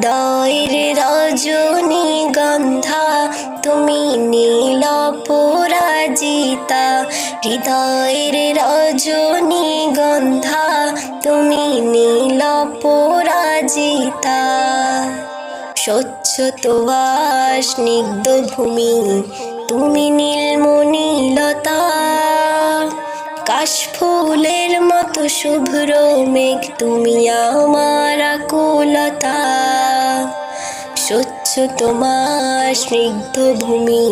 হৃদয়ের রজনীগন্ধা তুমি নীল পরাজিতা। হৃদয়ের রজনীগন্ধা তুমি নীল পরাজিতা। স্বচ্ছ তোয়া স্নিগ্ধ ভূমি, তুমি নীলমণিলতা কাশফুলের মতো শুভ্র মেঘ, তুমি আমার আকুলতা। স্বচ্ছ তোমার স্নিগ্ধ ভূমি,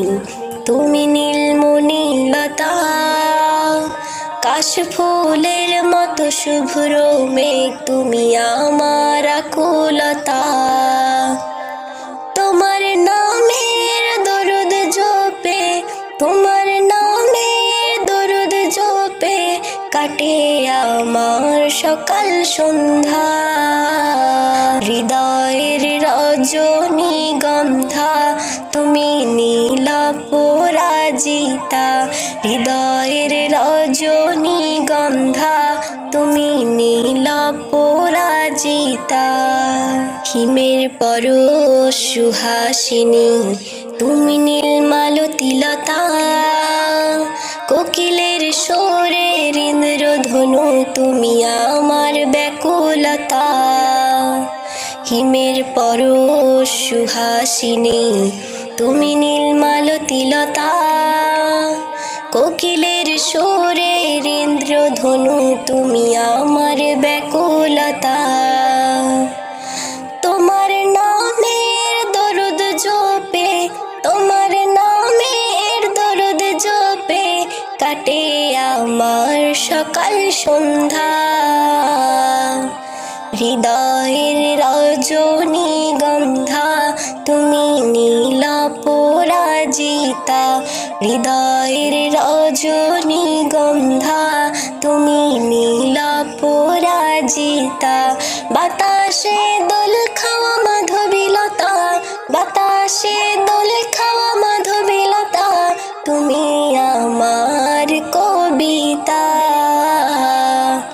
তুমি নীলমণি নীলমণিলতা কাশফুলের মতো শুভ্র মেঘ, তুমি কাটে আমার সকাল সন্ধ্যা। হৃদয়ের রজনী গন্ধা, তুমি নীলা পরাজিতা হৃদয়ের রজনী গন্ধা, তুমি নীলা পরাজিতা হিমের পর সুহাসিনী, তুমি নীলমালতিলতা কোকিলের তুমি আমার ব্যাকুলতা। হিমের পর সুহাসিনী তুমি নীলমালতিলতা কোকিলের সোরে ইন্দ্রধনু তুমি আমার ব্যাকুলতা সকাল সন্ধ্যা। হৃদয়ের রজনী গন্ধা, তুমি নীল পরাজিতা। হৃদয়ের রজনী গন্ধা, তুমি নীল পরাজিতা। বাতাসে দোল খাওয়া মাধবীলতা, বাতাসে দোল